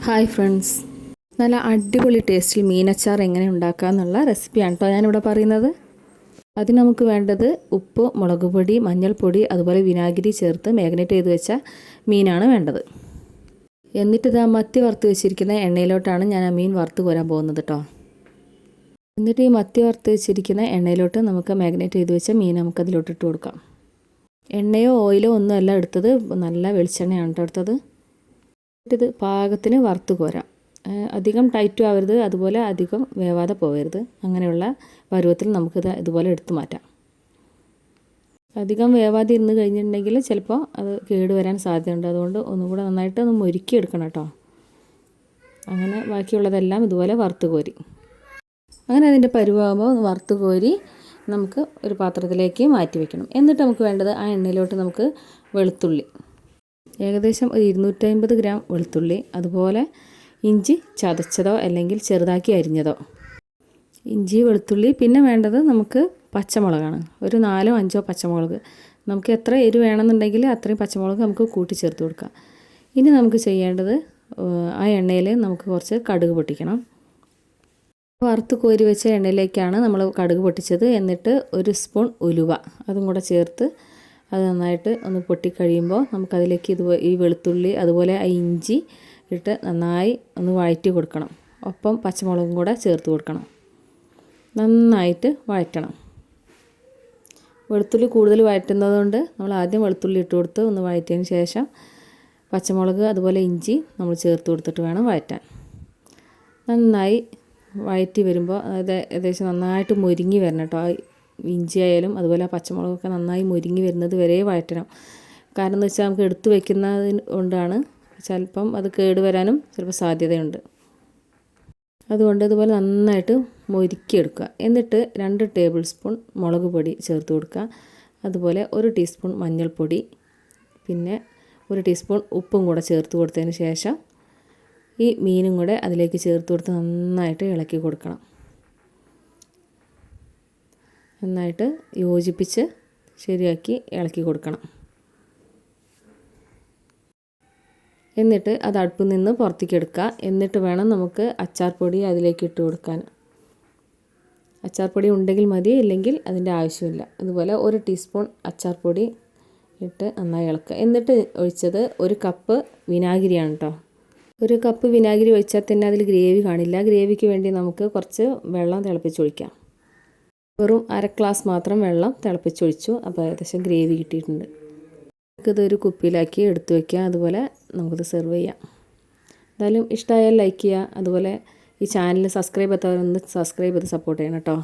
Hi friends. നല്ല അടിപൊളി ടേസ്റ്റിൽ മീനച്ചാർ എങ്ങനെ ഉണ്ടാക്കാമെന്നുള്ള റെസിപ്പിയാണ് കേട്ടോ ഞാനിവിടെ പറയുന്നത്. അതിന് നമുക്ക് വേണ്ടത് ഉപ്പ് മുളക് പൊടി മഞ്ഞൾപ്പൊടി അതുപോലെ വിനാഗിരി ചേർത്ത് മാഗ്നേറ്റ് ചെയ്ത് വെച്ച മീനാണ് വേണ്ടത്. എന്നിട്ട് ഇതാ മത്തി വറുത്ത് വെച്ചിരിക്കുന്ന എണ്ണയിലോട്ടാണ് ഞാൻ ആ മീൻ വറുത്ത് കോരാൻ പോകുന്നത് കേട്ടോ എന്നിട്ട് ഈ മത്തി വറുത്ത് വെച്ചിരിക്കുന്ന എണ്ണയിലോട്ട് നമുക്ക് മാഗ്നേറ്റ് ചെയ്ത് വെച്ച മീൻ നമുക്ക് അതിലോട്ട് ഇട്ട് കൊടുക്കാം. എണ്ണയോ ഓയിലോ ഒന്നും അല്ല എടുത്തത്. നല്ല വെളിച്ചെണ്ണയാണ് കേട്ടോ എടുത്തത്. ഇത് പാകത്തിന് വറുത്ത് കോരാം. അധികം ടൈറ്റും ആവരുത് അതുപോലെ അധികം വേവാതെ പോകരുത് അങ്ങനെയുള്ള പരുവത്തിൽ നമുക്കിത് ഇതുപോലെ എടുത്തു മാറ്റാം. അധികം വേവാതെ ഇരുന്ന് കഴിഞ്ഞിട്ടുണ്ടെങ്കിൽ ചിലപ്പോൾ അത് കേട് വരാൻ സാധ്യതയുണ്ട്. അതുകൊണ്ട് ഒന്നുകൂടെ നന്നായിട്ട് ഒന്ന് മുരുക്കി എടുക്കണം കേട്ടോ. അങ്ങനെ ബാക്കിയുള്ളതെല്ലാം ഇതുപോലെ വറുത്ത് കോരി. അങ്ങനെ അതിന്റെ പരുവാകുമ്പോൾ വറുത്ത് കോരി നമുക്ക് ഒരു പാത്രത്തിലേക്ക് മാറ്റി വെക്കണം. എന്നിട്ട് നമുക്ക് വേണ്ടത് ആ എണ്ണയിലോട്ട് നമുക്ക് വെളുത്തുള്ളി. ഏകദേശം ഒരു ഇരുന്നൂറ്റമ്പത് ഗ്രാം വെളുത്തുള്ളി അതുപോലെ ഇഞ്ചി ചതച്ചതോ അല്ലെങ്കിൽ ചെറുതാക്കി അരിഞ്ഞതോ. ഇഞ്ചി വെളുത്തുള്ളി പിന്നെ വേണ്ടത് നമുക്ക് പച്ചമുളകാണ്. ഒരു നാലോ അഞ്ചോ പച്ചമുളക്. നമുക്ക് എത്ര എരി വേണമെന്നുണ്ടെങ്കിൽ അത്രയും പച്ചമുളക് നമുക്ക് കൂട്ടി ചേർത്ത് കൊടുക്കാം. ഇനി നമുക്ക് ചെയ്യേണ്ടത് ആ എണ്ണയിൽ നമുക്ക് കുറച്ച് കടുക് പൊട്ടിക്കണം. വറുത്ത് കോരി വെച്ച എണ്ണയിലേക്കാണ് നമ്മൾ കടുക് പൊട്ടിച്ചത്. എന്നിട്ട് ഒരു സ്പൂൺ ഉലുവ അതും കൂടെ ചേർത്ത് അത് നന്നായിട്ട് ഒന്ന് പൊട്ടിക്കഴിയുമ്പോൾ നമുക്കതിലേക്ക് ഇത് ഈ വെളുത്തുള്ളി അതുപോലെ ആ ഇഞ്ചി ഇട്ട് നന്നായി ഒന്ന് വഴറ്റി കൊടുക്കണം. ഒപ്പം പച്ചമുളകും കൂടെ ചേർത്ത് കൊടുക്കണം. നന്നായിട്ട് വഴറ്റണം. വെളുത്തുള്ളി കൂടുതൽ വഴറ്റുന്നത് കൊണ്ട് നമ്മൾ ആദ്യം വെളുത്തുള്ളി ഇട്ട് കൊടുത്ത് ഒന്ന് വഴറ്റിയതിന് ശേഷം പച്ചമുളക് അതുപോലെ ഇഞ്ചി നമ്മൾ ചേർത്ത് കൊടുത്തിട്ട് വേണം വഴറ്റാൻ. നന്നായി വഴറ്റി വരുമ്പോൾ അതായത് ഏകദേശം നന്നായിട്ട് മുരിങ്ങി വരണം കേട്ടോ. ഇഞ്ചി ആയാലും അതുപോലെ പച്ചമുളകൊക്കെ നന്നായി മുരിങ്ങി വരുന്നത് വരെ വഴറ്റണം. കാരണം എന്ന് വെച്ചാൽ നമുക്ക് എടുത്തു വെക്കുന്നതിന് കൊണ്ടാണ് ചിലപ്പം അത് കേടുവരാനും ചിലപ്പോൾ സാധ്യതയുണ്ട്. അതുകൊണ്ട് ഇതുപോലെ നന്നായിട്ട് മുരുക്കിയെടുക്കുക. എന്നിട്ട് രണ്ട് ടേബിൾ സ്പൂൺ മുളക് പൊടി ചേർത്ത് കൊടുക്കുക. അതുപോലെ ഒരു ടീസ്പൂൺ മഞ്ഞൾപ്പൊടി. പിന്നെ ഒരു ടീസ്പൂൺ ഉപ്പും കൂടെ ചേർത്ത് കൊടുത്തതിന് ശേഷം ഈ മീനും കൂടെ അതിലേക്ക് ചേർത്ത് കൊടുത്ത് നന്നായിട്ട് ഇളക്കി കൊടുക്കണം. നന്നായിട്ട് യോജിപ്പിച്ച് ശരിയാക്കി ഇളക്കി കൊടുക്കണം. എന്നിട്ട് അത് അടുപ്പിൽ നിന്ന് പുറത്തേക്ക് എടുക്കുക. എന്നിട്ട് വേണം നമുക്ക് അച്ചാർപ്പൊടി അതിലേക്ക് ഇട്ട് കൊടുക്കാൻ. അച്ചാർപ്പൊടി ഉണ്ടെങ്കിൽ മതി ഇല്ലെങ്കിൽ അതിന്റെ ആവശ്യമില്ല. അതുപോലെ ഒരു ടീസ്പൂൺ അച്ചാർപ്പൊടി ഇട്ട് നന്നായി ഇളക്കുക. എന്നിട്ട് ഒഴിച്ചത് ഒരു കപ്പ് വിനാഗിരിയാണ് കേട്ടോ ഒരു കപ്പ് വിനാഗിരി ഒഴിച്ചാൽ തന്നെ അതിൽ ഗ്രേവി കാണില്ല. ഗ്രേവിക്ക് വേണ്ടി നമുക്ക് കുറച്ച് വെള്ളം തിളപ്പിച്ചൊഴിക്കാം വെറും അര ഗ്ലാസ് മാത്രം വെള്ളം തിളപ്പിച്ചൊഴിച്ചു. അപ്പോൾ ഏകദേശം ഗ്രേവി കിട്ടിയിട്ടുണ്ട്. നമുക്കിതൊരു കുപ്പിയിലാക്കി എടുത്തു വയ്ക്കുക അതുപോലെ നമുക്കിത് സെർവ് ചെയ്യാം. എന്തായാലും ഇഷ്ടമായാൽ ലൈക്ക് ചെയ്യുക. അതുപോലെ ഈ ചാനൽ സബ്സ്ക്രൈബ് ചെയ്യാത്തവരൊന്ന് സബ്സ്ക്രൈബ് ചെയ്ത് സപ്പോർട്ട് ചെയ്യണം കേട്ടോ.